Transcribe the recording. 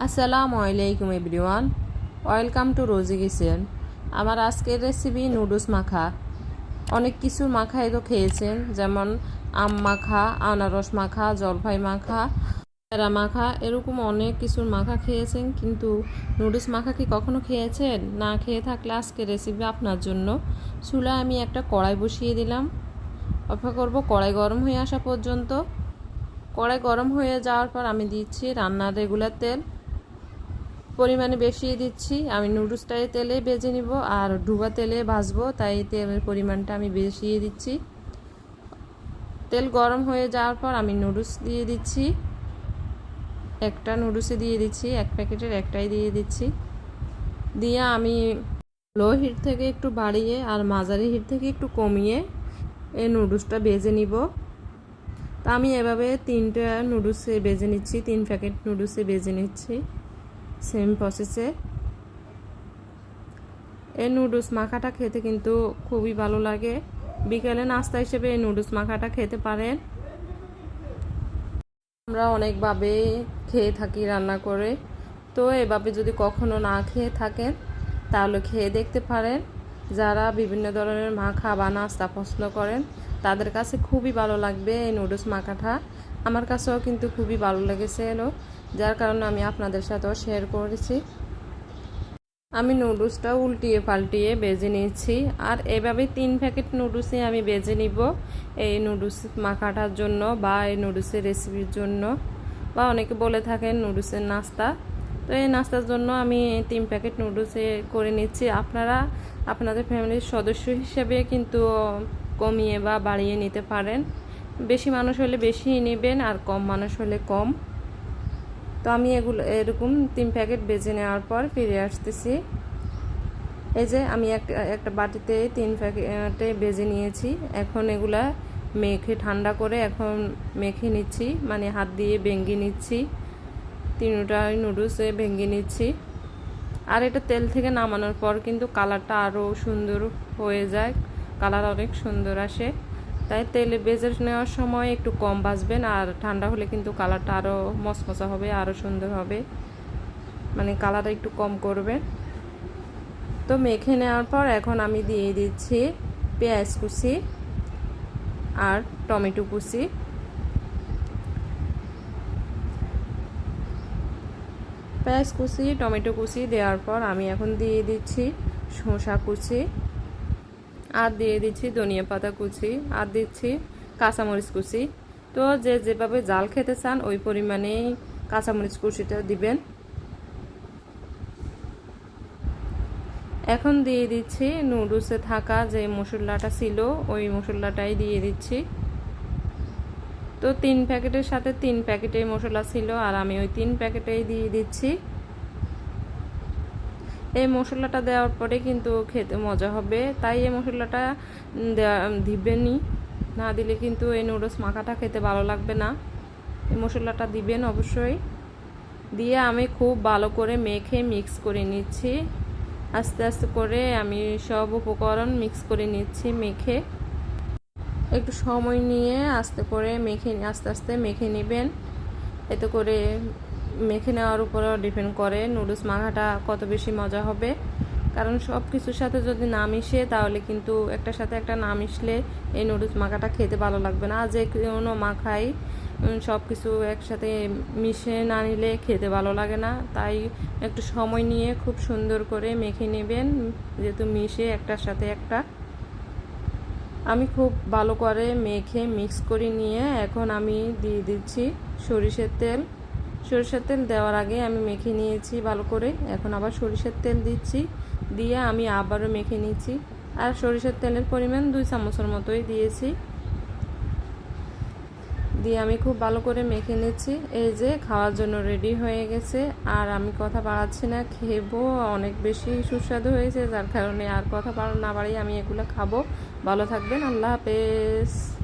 আসসালামু আলাইকুম everyone. Welcome to Rosy kitchen. আমার আজকের রেসিপি নুডলস মাখা। অনেক কিছু মাখাই তো খেয়েছেন, যেমন আম মাখা, আনারস মাখা জলপাই মাখা পেরা মাখা, এরকম অনেক কিছুর মাখা খেয়েছেন, কিন্তু নুডলস মাখা কি কখনো খেয়েছেন? না খেয়ে থাকলে আজকের রেসিপি আপনার জন্য। চুলায় আমি একটা কড়াই বসিয়ে দিলাম। অপেক্ষা করব কড়াই গরম হয়ে আসা পর্যন্ত। কড়াই গরম হয়ে যাওয়ার পর আমি দিচ্ছি রান্নার রেগুলার তেল। পরিমাণে বেশি দিচ্ছি। আমি নুডলসটাই তেলে বেজে নিব আর ডুবা তেলে ভাজবো, তাই তেলের পরিমাণটা আমি বেশিয়ে দিচ্ছি। তেল গরম হয়ে যাওয়ার পর আমি নুডলস দিয়ে দিচ্ছি। একটা নুডলসে দিয়ে দিচ্ছি, এক প্যাকেটের একটাই দিয়ে দিচ্ছি। দিয়ে আমি লো হিট থেকে একটু বাড়িয়ে আর মাঝারি হিট থেকে একটু কমিয়ে এই নুডলসটা বেজে নিব। তা আমি এভাবে তিনটা নুডলসে বেজে নিচ্ছি, তিন প্যাকেট নুডলসে বেজে নিচ্ছি। সেম প্রসেসে এই নুডলস মাখাটা খেতে কিন্তু খুবই ভালো লাগে। বিকেলে নাস্তা হিসেবে এই নুডলস মাখাটা খেতে পারেন। আমরা অনেকভাবে খেয়ে থাকি রান্না করে। তো এভাবে যদি কখনো না খেয়ে থাকেন, তাহলে খেয়ে দেখতে পারেন। যারা বিভিন্ন ধরনের মাখা বা নাস্তা পছন্দ করেন, তাদের কাছে খুবই ভালো লাগবে এই নুডলস মাখাটা। আমার কাছেও কিন্তু খুবই ভালো লেগেছে এলো। যার কারণে আমি আপনাদের সাথেও শেয়ার করেছি। আমি নুডলসটা উল্টিয়ে পাল্টিয়ে বেজে নিয়েছি। আর এভাবে তিন প্যাকেট নুডলসই আমি বেজে নিব এই নুডলস মাখাটার জন্য বা এই নুডলসের রেসিপির জন্য। বা অনেকে বলে থাকেন নুডলসের নাস্তা। তো এই নাস্তার জন্য আমি তিন প্যাকেট নুডলসে করে নিচ্ছি। আপনারা, আপনাদের ফ্যামিলির সদস্য হিসেবে কিন্তু কমিয়ে বা বাড়িয়ে নিতে পারেন। বেশি মানুষ হলে বেশি নেবেন আর কম মানুষ হলে কম। তো আমি এগুলো, এরকম তিন প্যাকেট বেজে নেওয়ার পর ফিরে আসতেছি। এই যে আমি একটা একটা বাটিতে তিন প্যাকেটে বেজে নিয়েছি। এখন এগুলা মেখে ঠান্ডা করে এখন মেখে নিচ্ছি মানে হাত দিয়ে ভেঙে নিচ্ছি। তিনটা নুডলসে ভেঙে নিচ্ছি। আর এটা তেল থেকে নামানোর পর কিন্তু কালারটা আরও সুন্দর হয়ে যায়, কালার অনেক সুন্দর আসে। তাই তেলে বেজে নেওয়ার সময় একটু কম ভাজবেন আর ঠান্ডা হলে কিন্তু কালারটা আরও মচমচা হবে আরও সুন্দর হবে। মানে কালারটা একটু কম করবে তো মেখে নেওয়ার পর এখন আমি দিয়ে দিচ্ছি পেঁয়াজ কুচি আর টমেটো কুচি। পেঁয়াজ কুচি, টমেটো কুচি দেওয়ার পর আমি এখন দিয়ে দিচ্ছি শসা কুচি। আর দিয়ে দিচ্ছি ধনিয়া পাতা কুচি, আর দিচ্ছি কাঁচামরিচ কুচি। তো যে যেভাবে জাল খেতে চান, ওই পরিমাণেই কাঁচামরিচ কুচিটা দিবেন। এখন দিয়ে দিচ্ছি নুডলসে থাকা যে মশলাটা ছিল, ওই মশলাটাই দিয়ে দিচ্ছি। তো তিন প্যাকেটের সাথে তিন প্যাকেটে মশলা ছিল, আর আমি ওই তিন প্যাকেটেই দিয়ে দিচ্ছি। এই মশলাটা দেওয়ার পরে কিন্তু খেতে মজা হবে। তাই এই মশলাটা দিবেনই। না দিলে কিন্তু এই নুডলস মাখাটা খেতে ভালো লাগবে না। এই মশলাটা দিবেন অবশ্যই। দিয়ে আমি খুব ভালো করে মেখে মিক্স করে নিচ্ছি। আস্তে আস্তে করে আমি সব উপকরণ মিক্স করে নিচ্ছি মেখে। একটু সময় নিয়ে আস্তে করে মেখে, আস্তে আস্তে মেখে নেবেন। এতে করে মেখে নেওয়ার উপরেও ডিপেন্ড করে। নুডলস মাখাটা কত বেশি মজা হবে। কারণ সব কিছুর সাথে যদি না মিশে, তাহলে কিন্তু একটার সাথে একটা না মিশলে এই নুডলস মাখাটা খেতে ভালো লাগবে না। যে কোনো মাখাই সব কিছু একসাথে মিশে না নিলে খেতে ভালো লাগে না। তাই একটু সময় নিয়ে খুব সুন্দর করে মেখে নেবেন, যেহেতু মিশে একটার সাথে একটা। আমি খুব ভালো করে মেখে মিক্স করে নিয়ে এখন আমি দিয়ে দিচ্ছি সরিষের তেল। সরিষার তেল দেওয়ার আগে আমি মেখে নিয়েছি ভালো করে। এখন আবার সরিষার তেল দিচ্ছি। দিয়ে আমি আবারও মেখে নিচ্ছি। আর সরিষার তেলের পরিমাণ দুই চামচের মতোই দিয়েছি। দিয়ে আমি খুব ভালো করে মেখে নিচ্ছি। এই যে খাওয়ার জন্য রেডি হয়ে গেছে। আর আমি কথা বাড়াচ্ছি না, খেবো, অনেক বেশি সুস্বাদু হয়েছে। যার কারণে আর কথা না বাড়িয়ে আমি এগুলো খাব। ভালো থাকবেন, আল্লাহ হাফেজ।